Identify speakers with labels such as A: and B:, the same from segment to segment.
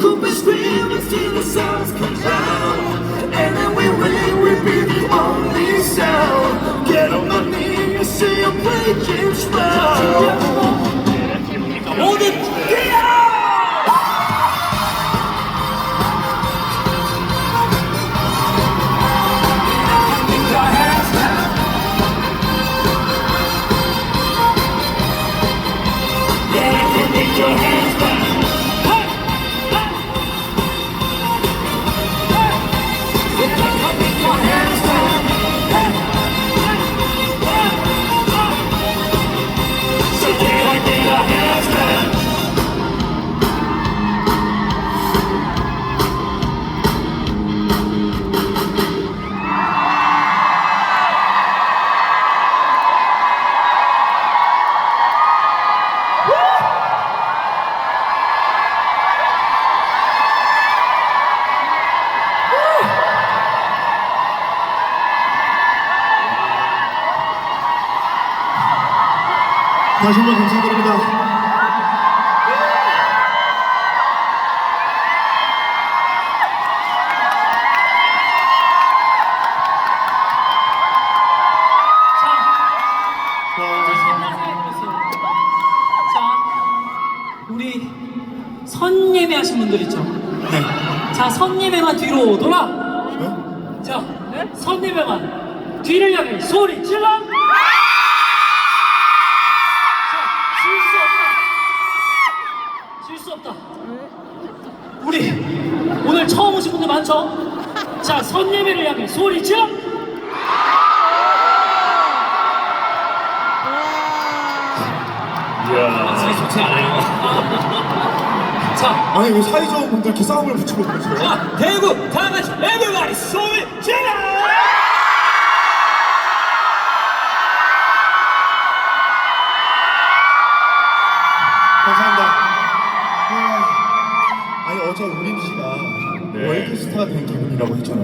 A: could be screaming till the sounds come down. And then we ring, we be the only sound.
B: 다시 한번 감사드립니다.
C: 자, 우리 선 예배하신 분들 있죠?
B: 네.
C: 자, 선 예배만 뒤로 돌아.
B: 네?
C: 자, 선 예배만 뒤를 향해 소리 질러. 오늘 처음 오신 분들 많죠? 자, 선 예배를 향해 소리 질러.
A: 이야.
C: 좋지 않아요. 자,
B: 아니 왜 사이좋은 분들 이렇게 싸움을 붙이고 그러세요?
C: 자, 대구 다 같이 everybody 소리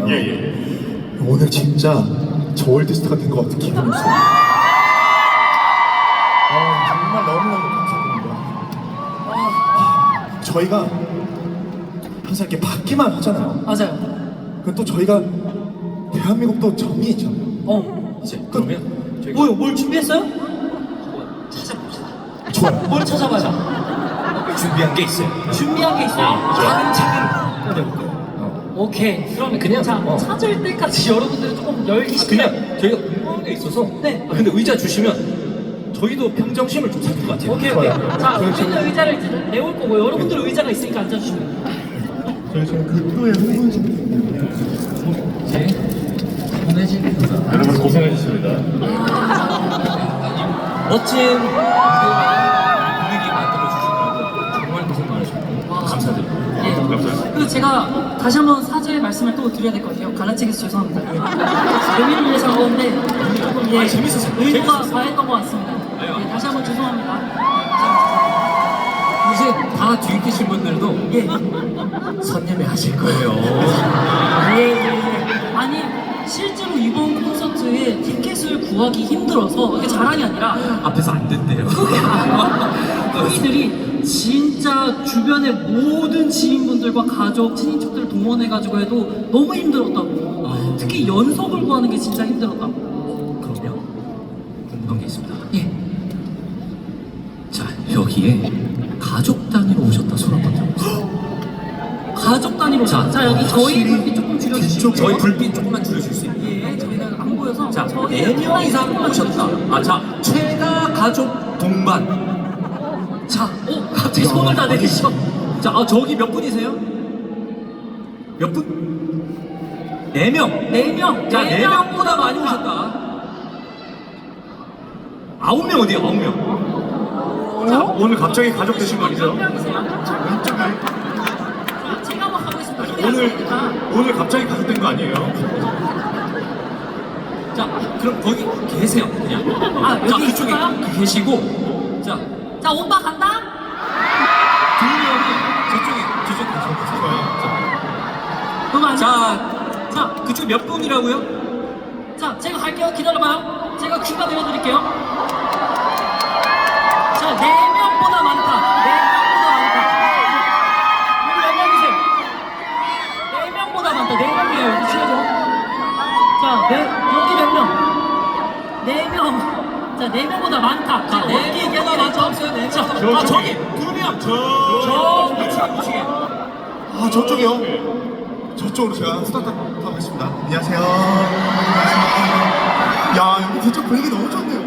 B: 했잖아요.
A: 예, 예.
B: 오늘 진짜 저 월드스타가 된 것 같은 기분이었어요. 아, 정말 너무너무 감사드립니다. 아, 저희가 항상 이렇게 받기만 하잖아요.
C: 맞아요.
B: 그또 저희가 대한민국도 정이 있잖아요.
C: 어,
D: 이제
B: 그-
D: 그러면 저희가
C: 뭐요? 뭘 준비했어요?
D: 찾아봅시다.
B: 좋아요.
C: 뭘 찾아봐요?
D: 준비한 게 있어요.
C: 준비한 게 있어요.
D: 차근차근 꺼내볼게요. 어.
C: 오케이. 그러면
D: 그냥,
C: 자,
D: 어.
C: 찾을 때까지 여러분들은 조금 열기
D: 아,
C: 쉽게.
D: 그냥 저희가 궁금한 게 있어서.
C: 네.
D: 아, 근데 의자 주시면 저희도 평정심을 좀 찾을 것 같아요.
C: 오케이, 오케이.
B: 좋아요.
C: 자. 우리는 의자를 이제 내올 거고 여러분들 의자가 있으니까 앉아주시면 돼요.
B: 저희 지금 그 프로의 흥분심 때문에
A: 여러분 고생하셨습니다.
D: 멋진 분위기 만들어 주시느라고 정말 고생 많으셨고 감사드립니다.
C: 예.
A: 감사합니다.
C: 그리고 제가 다시 한번 말씀을 또 드려야 될 것 같아요. 갈라치기해서 죄송합니다. 재미를 위해서 한 건데 예,
D: 아, 재밌었어요.
C: 의도가
D: 재밌었어요.
C: 과했던 것 같습니다. 예, 다시 한번 죄송합니다.
D: 이제 다 뒤에 계신 분들도
C: 예.
D: 선예매 하실 거예요.
C: 예, 예, 예. 아니 실제로 이번 콘서트에 티켓 티켓을 구하기 힘들어서 이게 자랑이 아니라
D: 앞에서 안 된대요.
C: 저희들이 진짜 주변의 모든 지인분들과 가족, 친인척들 동원해가지고 해도 너무 힘들었다고.
D: 아.
C: 특히 연속을 구하는 게 진짜 힘들었다고.
D: 그러면 궁금한 게 있습니다.
C: 예.
D: 자 여기에 가족 단위로 오셨다 손 한번 들어보세요.
C: 가족 단위로. 자, 자 여기 저희 불빛 조금 줄여주시죠.
D: 저희 불빛 조금만 줄여줄 수 있나요?
C: 예, 저희가 안 보여서.
D: 자,
C: 저희
D: 4명 이상 오셨다. 아, 자, 최다 가족 동반.
C: 자, 어, 갑자기 손을 다 내리시죠.
D: 자, 아, 저기 몇 분이세요? 몇 분? 4명.
C: 네 명.
D: 자,
C: 네
D: 4명보다 많이 오셨다. 9명 어디에요? 9명.
B: 자, 오늘 갑자기 가족 되신 거 아니죠?
C: 제가 가보겠습니다.
B: 오늘
C: 자,
B: 오늘 갑자기 가족 된 거 아니에요?
D: 자, 그럼 거기 계세요. 그냥.
C: 아,
D: 자,
C: 여기
D: 그쪽에
C: 있을까요?
D: 계시고. 자,
C: 자, 오빠 간다?
D: 두 명이 자,
C: 자,
D: 그쪽 몇 분이라고요?
C: 자, 제가 갈게요. 기다려봐요. 제가 큐가 내려드릴게요. 자, 네 명보다 많다. 네 명보다 많다. 여기 몇 명이세요? 네 명보다 많다. 네 명이에요. 여기 치워줘. 자, 네, 여기 몇 명? 네 명. 자, 네 명보다 많다. 자, 네 명보다 많다. 없어요. 네 명.
D: 아, 저기 두 명. 저 우측 우측에.
B: 아 저쪽이요? 저쪽으로 제가 후다닥 가보겠습니다. 안녕하세요. 안녕하세요. 야 여기 저쪽 분위기 너무 좋네요.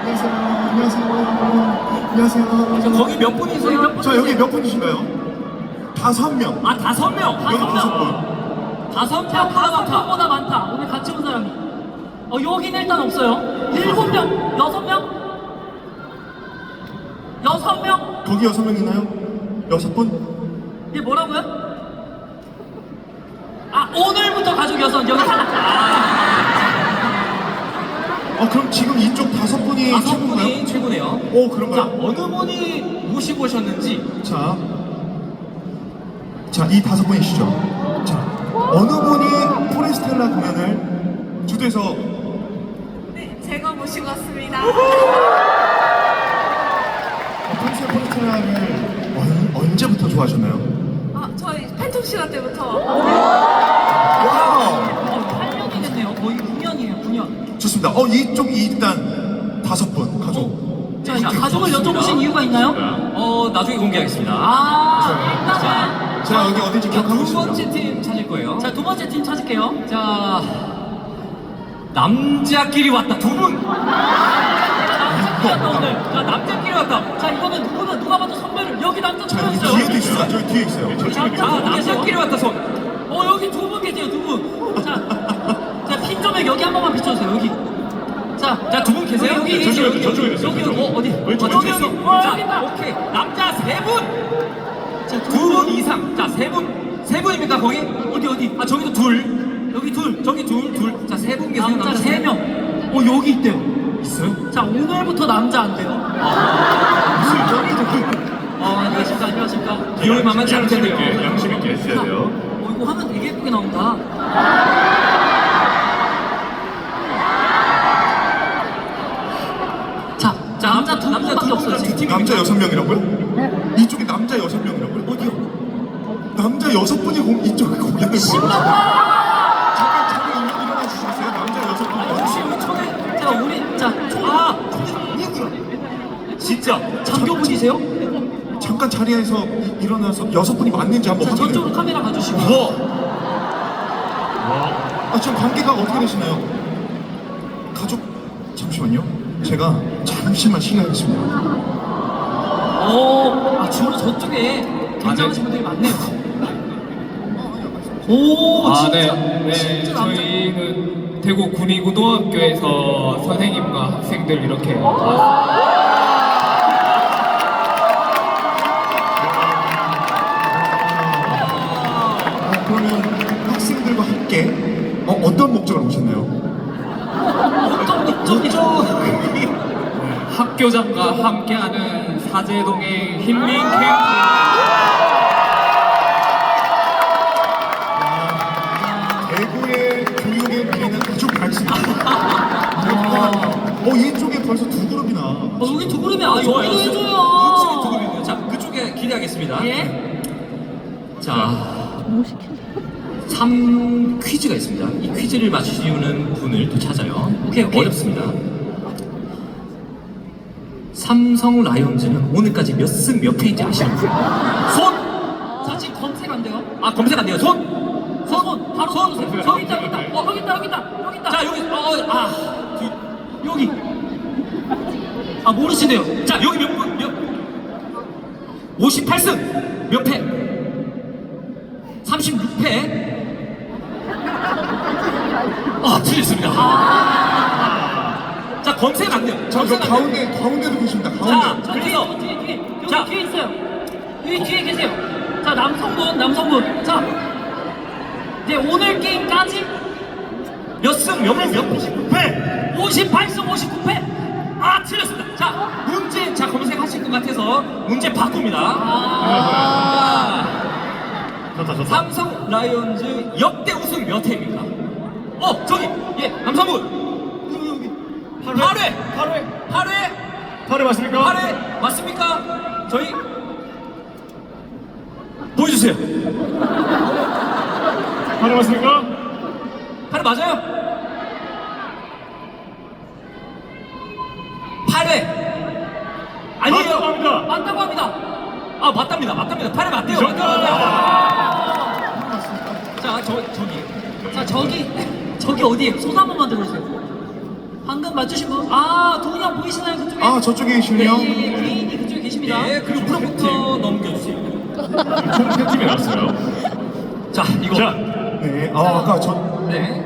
B: 안녕하세요. 안녕하세요. 안녕하세요.
D: 자, 거기 몇 분이세요?
B: 자 여기 몇 분이신가요? 다섯 명.
D: 아 다섯 명.
B: 여기
C: 다섯
B: 다섯
C: 명.
B: 분.
C: 다섯 명, 다섯 명보다 많다. 오늘 같이 온 사람이. 어, 여기는 일단 없어요. 일곱 명, 여섯 명? 여섯 명?
B: 거기 여섯 명 있나요? 여섯 분?
C: 이게 뭐라고요? 아, 오늘부터 가족 여섯, 여기 다.
B: 어 그럼 지금 이쪽 다섯 분이
D: 다섯
B: 최고인가요?
D: 분이 최고네요.
B: 오
D: 자
B: 그런가요?
D: 어느 분이 모시고 오셨는지
B: 자, 자, 이 다섯 분이시죠. 자, 어느 분이 포레스텔라 공연을 주도해서
E: 네, 제가 모시고 왔습니다.
B: 평소에 포레스텔라를 언, 언제부터 좋아하셨나요?
E: 아, 저희 팬텀 시간 때부터
B: 좋습니다. 어, 이쪽 일단 다섯 분 가족.
C: 자, 이제 가족을 여쭤보신 이유가 있나요?
D: 어 나중에 공개하겠습니다.
C: 아, 일단은.
B: 제가 여기 어딘지
D: 자,
B: 기억하고
D: 두 번째
B: 있습니다.
D: 팀 찾을 거예요.
C: 자, 두 번째 팀 찾을게요.
D: 자 남자끼리 왔다 두 분.
C: 남자끼리 오늘.
D: 자 남자끼리 왔다.
C: 자, 이거는 누구나, 누가 봐도 선배를. 여기 남자
B: 자, 여기
C: 있어요.
B: 뒤에도 있어요. 저기 뒤에 있어요.
C: 자,
D: 자
C: 자,
D: 남자끼리 왔다 손.
C: 어 여기 두 분 계세요 두 분. 자, 자 핀 좀에 여기 한 번만 비춰주세요 여기. 자,
D: 자 두 분 계세요?
C: 여기 여기
A: 저쪽에,
C: 여기
A: 저쪽에
C: 여기
A: 있어요,
C: 여기
A: 저쪽에.
C: 어, 어디?
A: 왼쪽,
C: 어, 여기
A: 왼쪽
C: 여기.
A: 있어.
C: 어,
D: 자
C: 여기 있다.
D: 오케이 남자 세 분.
C: 자두
D: 두분 이상. 자 세 분. 세 분입니까 거기? 어디 어디? 아 저기도 둘. 여기 둘. 저기 둘 둘. 자 세 분 계세요.
C: 남자 세 명. 어 여기 있대요.
D: 있어요?
C: 자 오늘부터 남자 안 돼요. 어 안녕하십니까 안녕하십니까.
D: 비용이 만만치 않을 텐데요.
A: 양심 있게 해주셔야 돼요.
C: 어 이거 화면 되게 예쁘게 나온다. 자, 자 남자 두
D: 남자
C: 분밖에
D: 두
C: 없어요
D: 분,
C: 지금.
D: 두 팀.
B: 남자 여섯 명이라고요? 이쪽에 남자 여섯 명이라고요? 어디요? 남자 여섯 분이 공, 이쪽에 공연을 잠깐 잠깐 일어- 일어나 주시겠어요? 남자 여섯 분
C: 혹시 처음에 자 우리 자 아,
D: 진짜.
C: 장교분이세요?
B: 잠깐 자리에서 이- 일어나서 여섯 분이 맞는지 한번
C: 자
B: 확인해
C: 저쪽으로 카메라 가주시고.
B: 아, 지금 관계가 어떻게 되시나요? 가족 잠시만요. 제가 잠시만 실례하겠습니다.
C: 어, 아 주로 저쪽에 굉장하신 분들이 많네요. 오,
F: 아,
C: 진짜,
F: 네. 네.
C: 진짜 남자.
F: 저희는 대구 군위고등학교에서 선생님과 학생들 이렇게
B: 아, 그러면 학생들과 함께 어, 어떤 목적으로 오셨나요?
C: 어떤 목적이죠?
F: 학교장과 함께하는 사제동의 힐링 캠프
B: 대구의 교육의 미래는 아주 밝습니다. 어 이쪽에 벌써 두 그룹이나.
C: 어, 여기 두 그룹이 아,
D: 아, 좋아요. 이쪽에
C: 해줘요.
D: 두 그룹이네요. 자, 그쪽에 기대하겠습니다.
C: 예.
D: 자, 3 퀴즈가 있습니다. 이 퀴즈를 맞추시는 분을 또 찾아요.
C: 오케이, 오케이.
D: 어렵습니다. 삼성 라이온즈는 오늘까지 몇 승 몇 패인지 아시는 분? 손!
C: 자, 지금 검색 안 돼요?
D: 아, 검색 안 돼요. 손!
C: 손, 손, 바로 손, 손, 여기 있다, 여기 있다. 어, 여기 있다, 여기 있다, 여기 있다.
D: 자, 여기, 어, 어, 아, 뒤,
C: 여기. 아, 모르시네요.
D: 자, 여기 몇 분, 몇, 58승! 몇 패? 36패? 아, 틀렸습니다. 자, 검색 안 돼요.
B: 저, 저
D: 검색 안 돼요.
B: 가운데 가운데도 계십니다.
D: 자,
B: 가운데.
C: 저
D: 그래서
C: 뒤에, 뒤에, 뒤에. 여기
D: 자.
C: 뒤에 있어요. 여기 뒤에 계세요. 자, 남성분, 남성분. 자, 이제 오늘 게임까지
D: 몇 승, 몇 패, 몇 패?
C: 58승 59패.
D: 아, 틀렸습니다. 자, 문제, 자, 검색하실 것 같아서 문제 바꿉니다.
C: 아,
D: 자, 삼성 라이온즈 역대 우승 몇 회입니까? 어, 저기, 예, 남성분. 8회. 8회. 8회.
A: 8회 맞습니까?
D: 8회. 맞습니까? 저희 보여주세요.
A: 8회 맞습니까?
D: 8회 맞아요? 8회. 아니에요.
A: 맞습니다.
C: 맞다고 합니다.
D: 아, 맞답니다. 맞답니다. 8회 맞대요.
A: 정답!
D: 자, 저, 저기.
C: 자, 저기, 어디에? 손한 번만 들어주세요. 방금 맞추신 분. 아, 형 보이시나요? 그쪽에?
B: 아 저쪽에 계시네요.
C: 예, 예, 예. 개인이 그쪽에 계십니다.
D: 예, 그리고 프로부터 넘겨주세요.
A: 총 팀이 나왔어요.
D: 자, 이거.
A: 자,
B: 네. 아 아까 저
D: 네.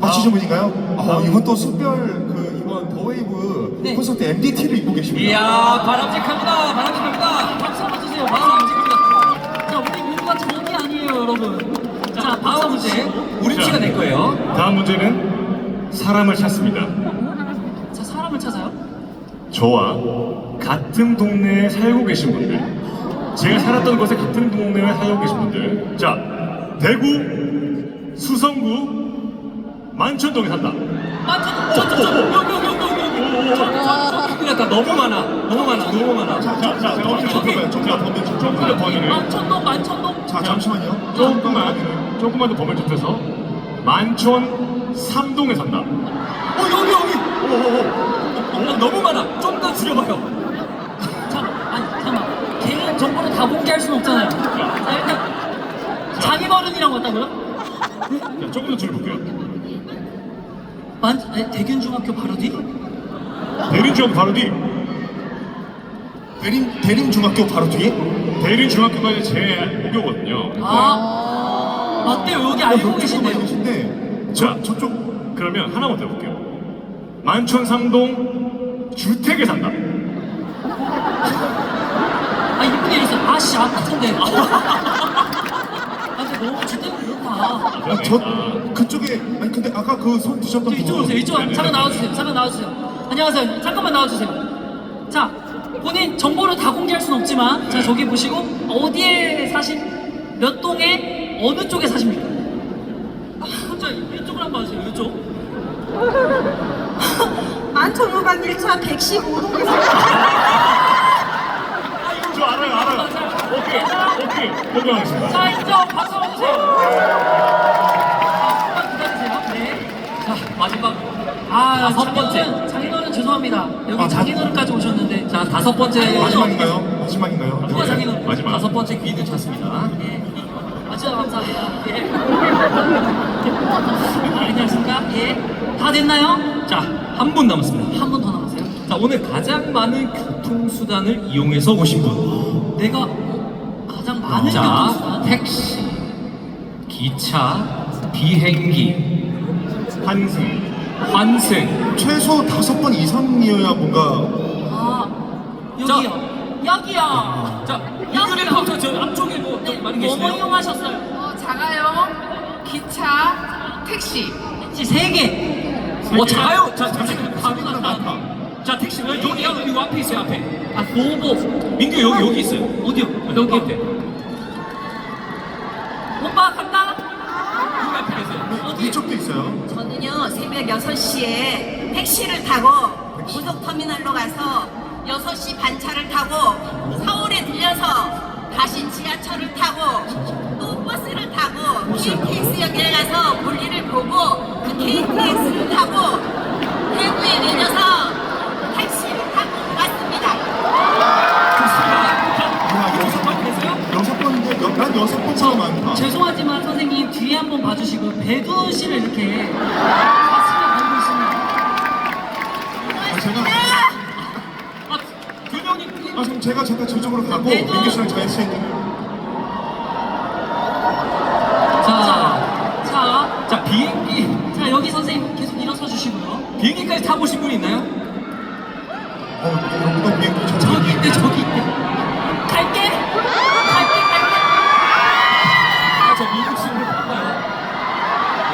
B: 맞히신 분인가요? 아 이번 또 숯별 그 이번 더웨이브
C: 네.
B: 콘서트 MDT를 입고 계십니다.
D: 이야, 바람직합니다. 바람직합니다.
C: 박수 한번 주세요. 박수 한번 주세요. 자, 우리 모두가 적이 아니에요, 여러분. 자,
D: 다음 문제. 우리
A: 자.
D: 씨가 낼 거예요.
A: 다음 문제는 사람을 찾습니다.
C: 자, 사람을 찾아요.
A: 저와 같은 동네에 살고 계신 분들, 제가 살았던 곳에 같은 동네에 살고 계신 분들, 자, 대구, 수성구, 만천동에 산다.
C: 맞죠? 저, 저, 저, 여기, 여기, 여기, 여기, 여기. 저, 저, 저.
D: 그러니까 너무 많아. 너무 많아. 너무 많아.
A: 자, 자,
B: 조금만 조금만 더 밀죠.
A: 조금 더 범위를,
C: 만천동, 만천동.
B: 자 잠시만요.
A: 조금만, 조금만 더 범위를 좁혀서 만촌 삼동에 산다.
D: 어, 여기, 여기. 어, 너무 많아. 좀 더 줄여봐요.
C: 자, 아니, 잠깐만. 개인 정보를 다 공개할 수는 없잖아요. 자, 일단. 자기 버른이라고 했다고요?
A: 자, 조금 더 줄여볼게요.
C: 만, 아니, 대균중학교 바로 뒤?
A: 대린중학교 바로 뒤.
B: 대림 대림 중학교 바로 뒤에?
A: 대린중학교가 이제 제 목표거든요.
C: 아, 맞대요. 여기 알고
B: 어,
C: 계신데요.
B: 계신데
A: 자,
B: 저 저쪽
A: 그러면 하나만 더 해볼게요. 만촌 삼동 주택에 산다.
C: 아, 이분이 있어. 아씨, 아파트인데. 아, 근데 너무 진짜 그렇다.
B: 아, 저 그쪽에 아니 근데 아까 그 손 드셨던 분
C: 이쪽으로 오세요. 이쪽 잠깐 나와주세요. 잠깐 나와주세요. 안녕하세요. 잠깐만 나와주세요. 자, 본인 정보를 다 공개할 수는 없지만, 자 저기 보시고 어디에 사신 몇 동에 어느 쪽에 사십니까? 아, 자 이쪽으로 한번 봐주세요. 이쪽.
E: 만천오백 1차 115동에서
A: 저 알아요, 알아요. 오케이, 오케이. 인정하겠습니다.
C: 자 이쪽 박수 한번 주세요. 조금만 기다리세요. 네.
D: 자, 마지막.
C: 아,
D: 다섯 번째.
C: 장인어른, 죄송합니다. 여기
B: 아,
C: 장인어른까지 오셨는데.
D: 자, 다섯 번째.
B: 마지막인가요? 마지막인가요?
C: 누가
B: 네.
C: 장인어른?
A: 마지막.
D: 다섯 번째 귀인을 찾습니다.
C: 예. 감사합니다. 예. 안녕하십니까? 예. 다 됐나요?
D: 자, 한 분 남았습니다.
C: 한 분 더 남았어요.
D: 자, 오늘 가장 많은 교통수단을 이용해서 오신 분.
C: 내가 가장 많은
D: 자,
C: 교통수단.
D: 택시, 기차, 비행기,
A: 환승.
D: 환승.
B: 최소 다섯 번 이상이어야 뭔가
C: 아,
D: 자.
C: 여기요. 여기요.
D: 자, 이규 리포터 저 앞쪽에 많이 계시네요.
C: 이용하셨어요?
E: 어, 자가용, 기차, 택시.
C: 택시 세 개.
D: 어, 자요. 자, 잠시만요.
C: 답이 많다.
D: 자, 택시 어, 여기 여기 앞에 있어요. 앞에.
C: 아, 보보.
D: 민규 여기 여기 있어요.
C: 어디요?
D: 여기 앞에.
C: 오빠 간다.
D: 여기 앞에 계세요.
B: 이쪽도 있어요.
G: 저는요 새벽 6시에 택시를 타고 고속터미널로 가서 6시 반차를 타고 서울에 들려서 다시 지하철을 타고 또 버스를 타고 KTX역에 가서 볼일을 보고 그 KTX를 타고 대구에 내려서 택시를 타고 왔습니다.
B: 야, 여섯 번, 번인데, 여- 난 여섯 번보다 많다.
C: 죄송하지만 선생님 뒤에 한번 봐주시고 배두원 씨를 이렇게 가슴에 걸고 있습니다.
B: 아, 제가,
C: 아, 두 명이
B: 아, 그럼 제가 잠깐 저쪽으로 가고, 민규 씨랑 자연 씨
C: 자, 자,
D: 자 비행기
C: 자 여기 선생님 계속 일어서 주시고요.
D: 비행기까지 타보신 분 있나요?
B: 어, 여기도 비행기 저
C: 저기 있대, 저기 있대. 갈게, 갈게, 갈게.
D: 아 저 미국 친구 봐요.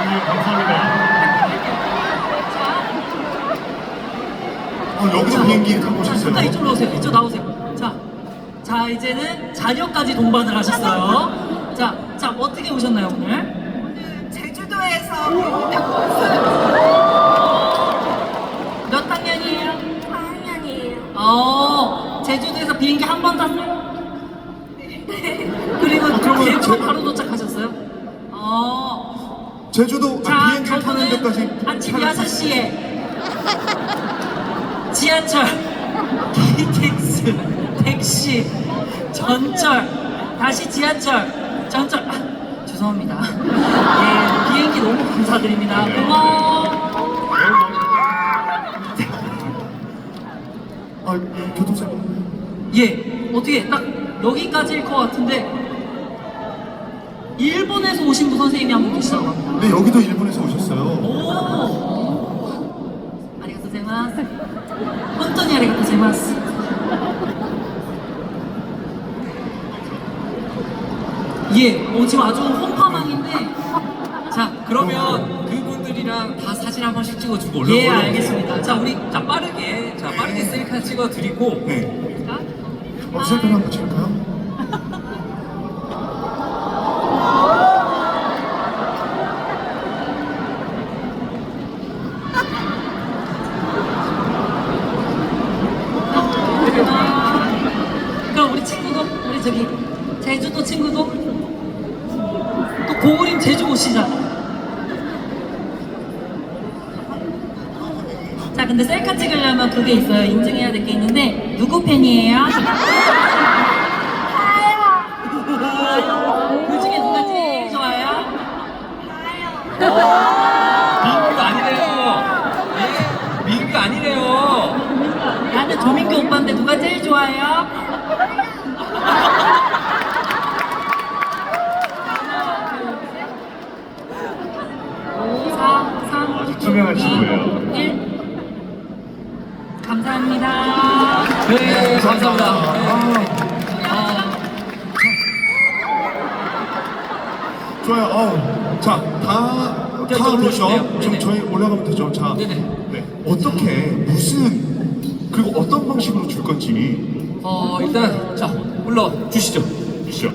A: 네, 감사합니다.
B: 어, 여기도 비행기 타고
C: 자,
B: 오셨어요.
C: 잠깐 이쪽으로 오세요. 이쪽 나오세요. 자, 자 이제는 자녀까지 동반을 하셨어요. 자, 자 어떻게 오셨나요 오늘?
E: 제주도에서
C: 몇 학년이에요?
E: 4학년이에요.
C: 어, 제주도에서 비행기 한 번 탔어요? 그리고
B: 아, 그러면
C: 대구
B: 제-
C: 바로 도착하셨어요? 어,
B: 제주도
C: 자,
B: 아, 비행기 타는 데까지
C: 저분은 아침
B: 차를
C: 6시에 지하철, KTX, 택시, 전철, 다시 지하철, 전철. 아, 죄송합니다. 예, 비행기 너무 감사드립니다.
B: 네.
C: 고마워.
B: 아, 교통사
C: 예, 어떻게 딱 여기까지일 것 같은데 일본에서 오신 분 선생님이 한 분 계시다고 합니다.
B: 네, 여기도 일본에서 오셨어요.
C: 오, 아리가토 고자이마스. 혼돈이 아리가토 고자이마스. 예, 어, 지금 아주 홈파망인데. 자,
D: 그러면 그분들이랑 다 사진 한 번씩 찍어주고 올려.
C: 예. 알겠습니다. 자, 우리
D: 자 빠르게 자 빠르게 셀카 찍어드리고
B: 네. 어, 셀카 한번 찍을까요?
C: 그럼 우리 친구도 우리 저기 제주도 친구도 또 고우림 제주 오시잖아. 자 근데 셀카 찍으려면 그게 있어요. 인증해야 될 게 있는데 누구 팬이에요? 그 중에 누가 제일 좋아요?
D: 민규가 아니래요. 예, 민규가 아니래요.
C: 나는 조민규 오빠인데 누가 제일 좋아요? 오, 사, 삼,
A: 아주 투명한 친구예요.
C: 일. 감사합니다.
D: 네 감사합니다. 네.
B: 아, 좋아요. 어, 자, 다,
D: 자,
B: 다
D: 이제
B: 되죠?
D: 올라오세요.
B: 좀
D: 네네.
B: 저희 되죠? 자.
D: 네.
B: 어떻게, 무슨, 그리고 어떤 방식으로 줄 건지.
D: 어 일단 자 올라 주시죠.
A: 미션.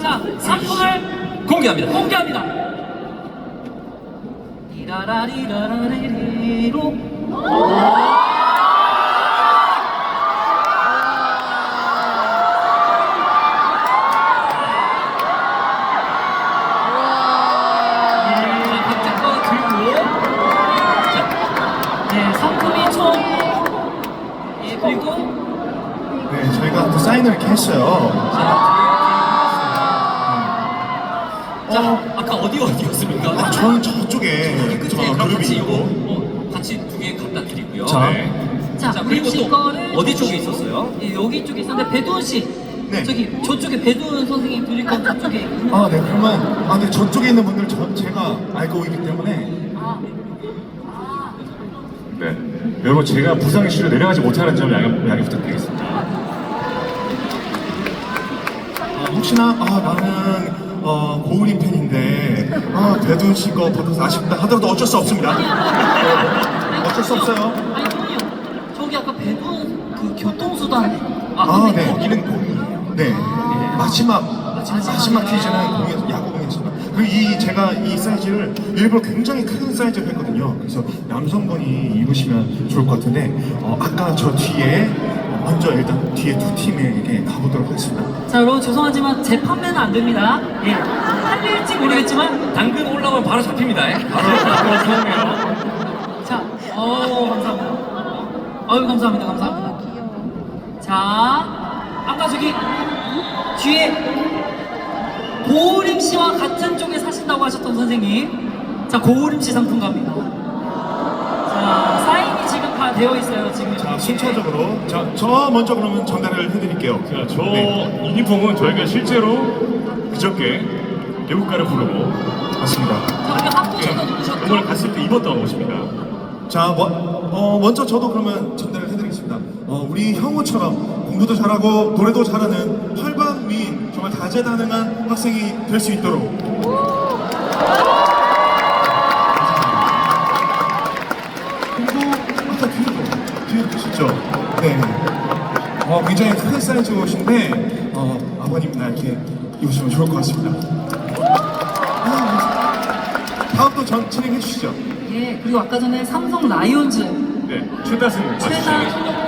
C: 자, 상품을
D: 공개합니다.
C: 공개합니다. 리라라리라라리로. 배두원 씨.
B: 네.
C: 저기 저쪽에 배두원 선생님 드릴 건 저쪽에
B: 아, 네, 그러면, 아, 네, 저쪽에 있는 분들 저, 제가 알고 있기 때문에.
C: 아,
A: 네. 여러분 제가 부상 이슈로 내려가지 못하는 점 양해, 양해 부탁드리겠습니다.
B: 아, 혹시나, 아, 나는, 어, 고은이 팬인데, 아, 배두훈 씨거 받아서 아쉽다 하더라도 어쩔 수 없습니다. 네, 어쩔 수 없어요.
C: 아니. 저기 아까 배두원 그 교통수단.
B: 아, 네,
C: 거기는
B: 여기는 공이에요. 네. 마지막, 마지막 퀴즈는 공에서, 야구 공에서. 그리고 이 제가 이 사이즈를 일부러 굉장히 큰 사이즈를 했거든요. 그래서 남성분이 입으시면 좋을 것 같은데 어, 아까 저 뒤에 먼저 일단 뒤에 두 팀에게 가보도록 하겠습니다.
C: 자 여러분 죄송하지만 재판매는 안 됩니다. 예. 할릴지 모르겠지만
D: 당근 올라오면 바로 잡힙니다. 예? 바로 바로 사용해요.
C: 자, 어 감사합니다. 아유 감사합니다, 감사합니다. 자, 아까 저기 뒤에 고우림 씨와 같은 쪽에 사신다고 하셨던 선생님, 자 고우림 씨 상품 갑니다. 자, 사인이 지금 다 되어 있어요 지금.
B: 자 순차적으로 자, 저 먼저 그러면 전달을 해드릴게요.
A: 자, 저
B: 네,
A: 유니폼은 저희가 실제로 그저께 외국가를 부르고
B: 맞습니다.
C: 자, 우리 한국에도 누르셨죠?
A: 오늘 갔을 때 입었던 옷입니다.
B: 자, 뭐, 어, 먼저 저도 그러면 전달 우리 형우처럼 공부도 잘하고 노래도 잘하는 활방민 정말 다재다능한 학생이 될 수 있도록 그리고 아까 뒤에도 뒤에도 보셨죠? 네. 어, 굉장히 큰 사이즈 옷인데 어, 아버님이나 이렇게 입으시면 좋을 것 같습니다. 아, 다음 또 전 진행해 주시죠.
C: 예, 그리고 아까 전에 삼성 라이온즈
A: 네, 최다승
C: 최다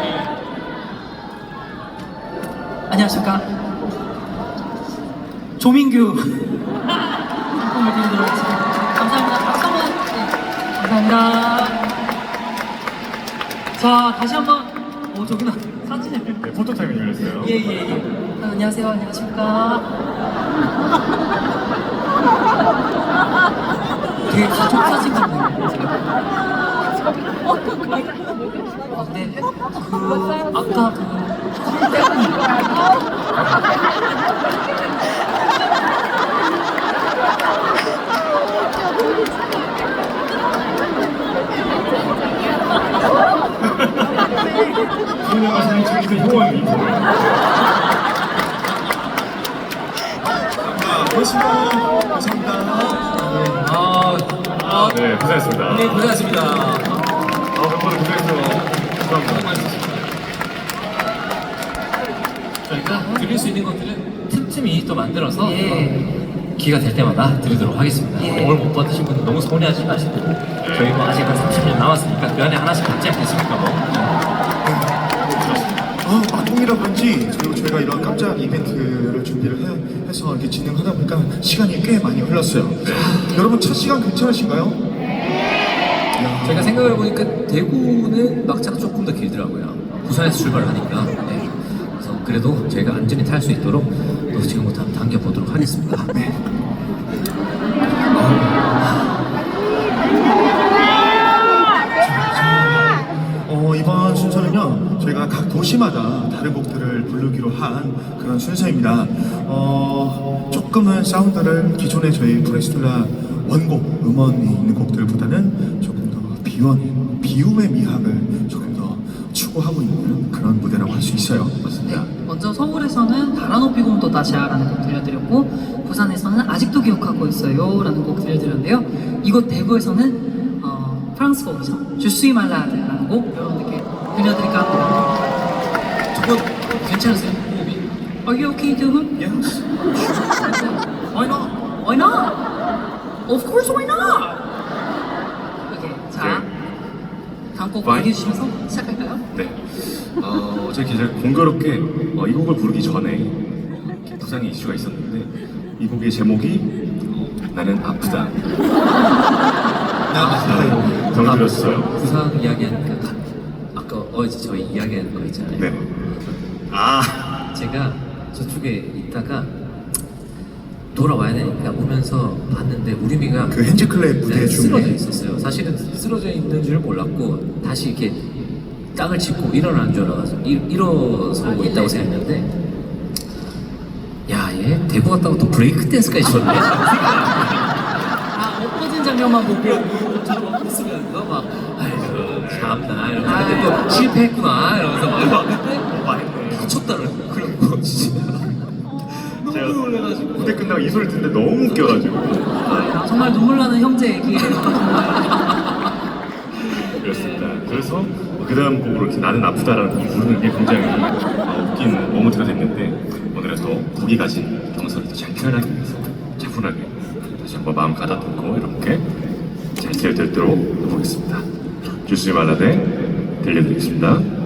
C: 하십니까 조민규. 상품을 드리도록 하겠습니다 감사합니다. 박수 한번 네, 감사합니다. 자 다시 한번. 어 저구나 사진을.
A: 네, 포토타임이 열렸어요.
C: 예 예 예. 아, 안녕하세요. 안녕하십니까. 되게 가족 사진 같네요. 아, 네. 그 아까 그
A: 효원 유니폼.
B: 자, 고맙습니다. 감사합니다.
D: 아, 아,
A: 네, 고생했습니다.
D: 네, 고생하셨습니다.
A: 아, 고생해서 감사합니다.
D: 저희가 드릴 수 있는 것들은 틈틈이 또 만들어서
C: 예.
D: 기가 될 때마다 드리도록 하겠습니다.
C: 예.
D: 오늘 못 받으신 분들 너무 서운해하지 마시고 저희 뭐 아직 한 30년 남았으니까 그 안에 하나씩 받지 않겠습니까 뭐.
B: 아, 막공이라 그런지 그리고 저희가 이런 깜짝 이벤트를 준비를 해, 해서 이렇게 진행하다 보니까 시간이 꽤 많이 흘렀어요. 아, 여러분 첫 시간 괜찮으신가요?
D: 제가 생각을 해보니까 대구는 막차가 조금 더 길더라고요. 부산에서 출발을 하니까. 그래도 저희가 안전히 탈 수 있도록 또 지금부터 당겨보도록 하겠습니다. 네.
B: 어, 이번 순서는요, 저희가 각 도시마다 다른 곡들을 부르기로 한 그런 순서입니다. 어, 조금은 사운드를 기존의 저희 프레스툴라 원곡, 음원이 있는 곡들보다는 조금 더 비원, 비움의 미학을 조금 더 추구하고 있는 그런 무대라고 할 수 있어요.
C: 네, 먼저 서울에서는 바라높이 곰도 다시아라는 곡 들려드렸고 부산에서는 아직도 기억하고 있어요 라는 곡 들려드렸는데요 이곳 대구에서는 어, 프랑스 곡이죠 주스이 말라드라는 곡 여러분들께 들려드릴까 합니다
D: 두분 괜찮으세요? 호흡이?
C: Are you okay, dude?
B: Yes.
C: Why not? Why not? Of course why not? 오케이 자 곡 얘기해 주시면서 시작할까요?
H: 네. 어, 저희 제가 공교롭게 어, 이 곡을 부르기 전에 부상의 이슈가 있었는데 이 곡의 제목이 어, 나는 아프다.
B: 나,
H: 정이 들었어요.
D: 부상 이야기하니까 가- 아까 어제 저희 이야기한 거 있잖아요.
H: 네. 아,
D: 제가 저쪽에 있다가 돌아와야 되니까 오면서 봤는데 우리미가
B: 그 핸즈클랩 무대
D: 네,
B: 중에
D: 쓰러져 있었어요. 사실은 쓰러져 있는 줄 몰랐고 다시 이렇게 땅을 짚고 일어나는 줄 알아가지고 일, 일어서고 있다고 생각했는데 야얘 대구 갔다고 또 브레이크 댄스까지 쳤네.
C: 아 엎어진 장면만 보고
D: 쓰면서 막 아이고 참나 이러면서 근데 또 실패했구나 이러면서 막 이러는데 다쳤다 그런 거 진짜
H: 제가
D: 놀래가지고
H: 무대 끝나고 이 소리 듣는데 너무 웃겨가지고
C: 아, 정말 눈물 나는 형제 얘기예요
H: 그렇습니다. 그래서 그 다음 곡으로 이렇게 나는 아프다라는 곡을 부르는 게 굉장히 어, 웃긴 모먼트가 됐는데 오늘은 또 곡이 가진 경선을 더잘 표현하기 위해서 차분하게 다시 한번 마음 가다듬고 이렇게 잘 들도록 해보겠습니다. 주스 말라데 들려드리겠습니다.